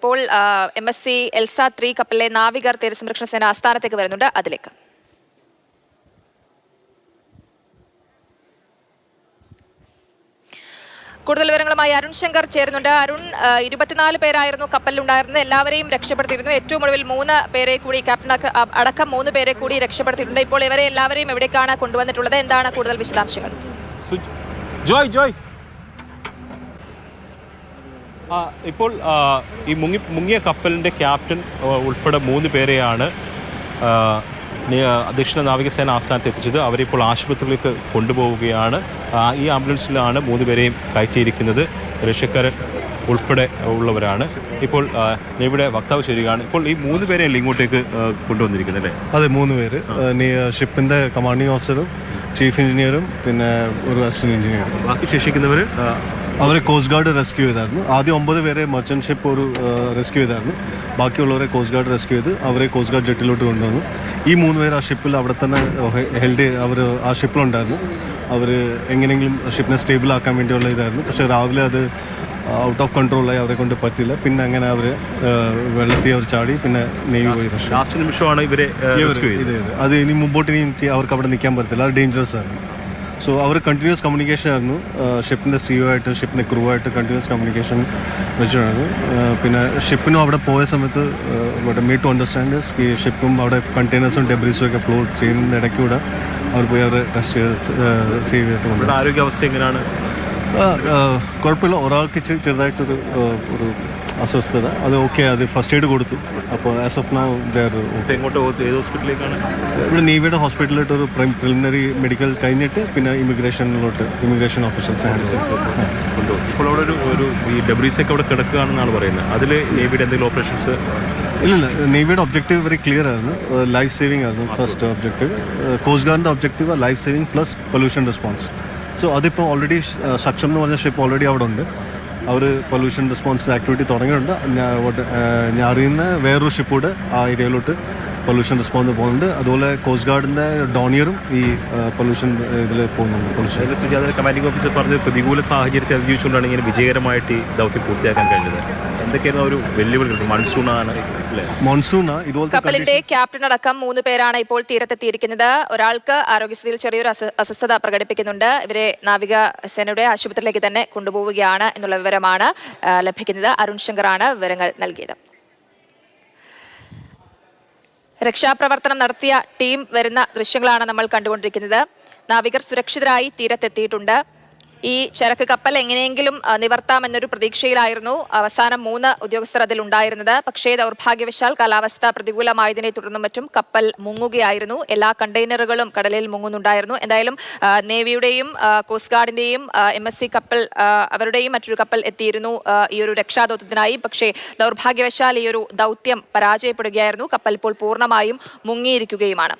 ഇപ്പോൾ M S C Elsa three കപ്പലിലെ നാവികർ തീരസംരക്ഷണ സേന ആസ്ഥാനത്തേക്ക് വരുന്നുണ്ട്. അതിലേക്ക്. കൂടുതൽ വിവരങ്ങളുമായി അരുൺ ശങ്കർ ചേരുന്നുണ്ട്. അരുൺ ഇരുപത്തിനാല് പേരായിരുന്നു കപ്പലിലുണ്ടായിരുന്നത് എല്ലാവരെയും രക്ഷപ്പെടുത്തിയിരുന്നു. ഏറ്റവും ഒടുവിൽ മൂന്ന് പേരെ കൂടി ക്യാപ്റ്റൻ അടക്കം മൂന്ന് പേരെ കൂടി രക്ഷപ്പെടുത്തിയിട്ടുണ്ട്. ഇപ്പോൾ ഇവരെ എല്ലാവരെയും എവിടേക്കാണ് കൊണ്ടുവന്നിട്ടുള്ളത്? എന്താണ് കൂടുതൽ വിശദാംശങ്ങൾ? ജോയ് ജോയ്. ഇപ്പോൾ ഈ മുങ്ങി മുങ്ങിയ കപ്പലിന്റെ ക്യാപ്റ്റൻ ഉൾപ്പെടെ മൂന്ന് പേരെയാണ് ദക്ഷിണ നാവികസേന ആസ്ഥാനത്ത് എത്തിച്ചത്. അവരിപ്പോൾ ആശുപത്രിയിലേക്ക് കൊണ്ടുപോവുകയാണ്. ഈ ആംബുലൻസിലാണ് മൂന്ന് പേരെയും കയറ്റിയിരിക്കുന്നത്. രക്ഷക്കാരൻ ഉൾപ്പെടെ ഉള്ളവരാണ്. ഇപ്പോൾ ഇവിടെ വക്താവ് ചേരുകയാണ്. ഇപ്പോൾ ഈ മൂന്ന് പേരെയല്ലേ ഇങ്ങോട്ടേക്ക് കൊണ്ടുവന്നിരിക്കുന്നത് അല്ലേ? അതെ മൂന്ന് പേര്. ഷിപ്പിന്റെ കമാൻഡിങ് ഓഫീസറും ചീഫ് എഞ്ചിനീയറും പിന്നെ ഒരു അസിസ്റ്റന്റ് എഞ്ചിനീയറും. ബാക്കി ശേഷിക്കുന്നവർ അവരെ കോസ്റ്റ് ഗാർഡ് റെസ്ക്യൂ ചെയ്തായിരുന്നു. ആദ്യം ഒമ്പത് പേരെ മർച്ചന്റ് ഷിപ്പ് ഒരു റെസ്ക്യൂ ചെയ്തായിരുന്നു. ബാക്കിയുള്ളവരെ കോസ്റ്റ് ഗാർഡ് റെസ്ക്യൂ ചെയ്ത് അവരെ കോസ്റ്റ് ഗാർഡ് ജെട്ടിലോട്ട് കൊണ്ടുവന്നു. ഈ മൂന്ന് പേർ ആ ഷിപ്പിൽ അവിടെ തന്നെ ഹെൽഡ് അവർ ആ ഷിപ്പിലുണ്ടായിരുന്നു അവർ എങ്ങനെയെങ്കിലും ഷിപ്പിനെ സ്റ്റേബിൾ ആക്കാൻ വേണ്ടിയുള്ള ഇതായിരുന്നു. പക്ഷേ രാവിലെ അത് ഔട്ട് ഓഫ് കൺട്രോളായി അവരെ കൊണ്ട് പറ്റില്ല. പിന്നെ അങ്ങനെ അവർ വെള്ളത്തിൽ അവർ ചാടി പിന്നെ നെയ്യ് പോയി ലാസ്റ്റ് നിമിഷമാണ് ഇവരെ. അത് ഇനി മുമ്പോട്ട് ഇനി അവർക്ക് അവിടെ നിൽക്കാൻ പറ്റത്തില്ല. അത് ഡേഞ്ചറസ് ആണ്. സോ അവർ കണ്ടിന്യൂസ് കമ്മ്യൂണിക്കേഷൻ ആയിരുന്നു. ഷിപ്പിന്റെ സിഒ ആയിട്ട് ഷിപ്പിന്റെ ക്രൂ ആയിട്ട് കണ്ടിന്യൂസ് കമ്മ്യൂണിക്കേഷൻ വെച്ചിട്ടുണ്ട് പിന്നെ ഷിപ്പിനും അവിടെ പോയ സമയത്ത് ഇവിടെ മീ ടു അണ്ടർസ്റ്റാൻഡ് ഈ ഷിപ്പും അവിടെ കണ്ടെയ്നേഴ്സും ഡെബ്രീസും ഒക്കെ ഫ്ലോ ചെയ്യുന്ന ഇടയ്ക്കൂടെ അവർ പോയി അവർ ടെസ്റ്റ് ചെയ്ത് സേവ് ചെയ്തിട്ടുണ്ട് ആരോഗ്യാവസ്ഥ എങ്ങനെയാണ്? കുഴപ്പമില്ല. ഒരാൾക്ക് ചെറുതായിട്ടൊരു ഒരു അസ്വസ്ഥത. അത് ഓക്കെ അത് ഫസ്റ്റ് എയ്ഡ് കൊടുത്തു. അപ്പോൾ ആസ് ഓഫ് നൗ ദർ എങ്ങോട്ട് ഏത് ഹോസ്പിറ്റലിലേക്കാണ് ഇവിടെ നേവിയുടെ ഹോസ്പിറ്റലിലോട്ട് ഒരു പ്രിലിമിനറി മെഡിക്കൽ കഴിഞ്ഞിട്ട് പിന്നെ ഇമിഗ്രേഷനിലോട്ട് ഇമിഗ്രേഷൻ ഓഫീഷ്യൽസ് ഇപ്പോൾ അവിടെ ഒരു ഒരു ഈ ഡെബ്രീസ് ഒക്കെ അവിടെ കിടക്കുകയാണെന്നാണ് പറയുന്നത്. അതിൽ നേവിയുടെ എന്തെങ്കിലും ഓപ്പറേഷൻസ് ഇല്ലില്ല. നേവിയുടെ ഒബ്ജക്റ്റീവ് വെരി ക്ലിയർ ആയിരുന്നു. ലൈഫ് സേവിംഗ് ആയിരുന്നു first objective coast ഗാർഡിന്റെ objective life saving plus pollution response so അതിപ്പോൾ ഓൾറെഡി സക്ഷം എന്ന് പറഞ്ഞ ഷിപ്പ് ഓൾറെഡി അവിടെ ഉണ്ട്. അവർ പൊല്യൂഷൻ റെസ്പോൺസ് ആക്ടിവിറ്റി തുടങ്ങിയിട്ടുണ്ട് ഞാൻ അറിയുന്ന വേറൊരു ഷിപ്പ് കൂടെ ആ ഏരിയയിലോട്ട് പൊല്യൂഷൻ റെസ്പോണ്ട് പോകുന്നുണ്ട്. അതുപോലെ കോസ്റ്റ് ഗാർഡിന്റെ ഡോണിയറും ഈ പൊല്യൂഷൻ ഇതിൽ പോകുന്നുണ്ട്. പൊല്യൂഷൻ സുജാത കമാൻഡിംഗ് ഓഫീസർ പറഞ്ഞ പ്രതികൂല സാഹചര്യത്തെ അതിജീവിച്ചുകൊണ്ടാണ് ഇങ്ങനെ വിജയകരമായിട്ട് ഈ ദൗത്യം പൂർത്തിയാക്കാൻ കഴിഞ്ഞത്. എന്തൊക്കെയായിരുന്നു ആ ഒരു വെല്ലുവിളികൾ? മൺസൂൺ ആണ് അല്ലേ? മോൺസൂണ ഇതുപോലത്തെ കപ്പലിന്റെ ക്യാപ്റ്റൻ അടക്കം മൂന്ന് പേരാണ് ഇപ്പോൾ തീരത്തെത്തിയിരിക്കുന്നത്. ഒരാൾക്ക് ആരോഗ്യസ്ഥിതിയിൽ ചെറിയൊരു അസ്വ- അസ്വസ്ഥത പ്രകടിപ്പിക്കുന്നുണ്ട്. ഇവരെ നാവിക സേനയുടെ ആശുപത്രിയിലേക്ക് തന്നെ കൊണ്ടുപോവുകയാണ് എന്നുള്ള വിവരമാണ് ലഭിക്കുന്നത്. അരുൺ ശങ്കറാണ് വിവരങ്ങൾ നൽകിയത്. രക്ഷാപ്രവർത്തനം നടത്തിയ ടീം വരുന്ന ദൃശ്യങ്ങളാണ് നമ്മൾ കണ്ടുകൊണ്ടിരിക്കുന്നത്. നാവികർ സുരക്ഷിതരായി തീരത്തെത്തിയിട്ടുണ്ട്. ഈ ചരക്ക് കപ്പൽ എങ്ങനെയെങ്കിലും നിവർത്താം നിവർത്താമെന്നൊരു പ്രതീക്ഷയിലായിരുന്നു അവസാനം മൂന്ന് ഉദ്യോഗസ്ഥർ അതിൽ ഉണ്ടായിരുന്നത്. പക്ഷേ ദൗർഭാഗ്യവശാൽ കാലാവസ്ഥ പ്രതികൂലമായതിനെ തുടർന്നും മറ്റും കപ്പൽ മുങ്ങുകയായിരുന്നു. എല്ലാ കണ്ടെയ്നറുകളും കടലിൽ മുങ്ങുന്നുണ്ടായിരുന്നു. എന്തായാലും നേവിയുടെയും കോസ്റ്റ് ഗാർഡിന്റെയും എം എസ് സി കപ്പൽ അവരുടെയും മറ്റൊരു കപ്പൽ എത്തിയിരുന്നു ഈ ഒരു രക്ഷാദൗത്യത്തിനായി. പക്ഷേ ദൗർഭാഗ്യവശാൽ ഈ ഒരു ദൗത്യം പരാജയപ്പെടുകയായിരുന്നു. കപ്പൽ ഇപ്പോൾ പൂർണമായും മുങ്ങിയിരിക്കുകയുമാണ്.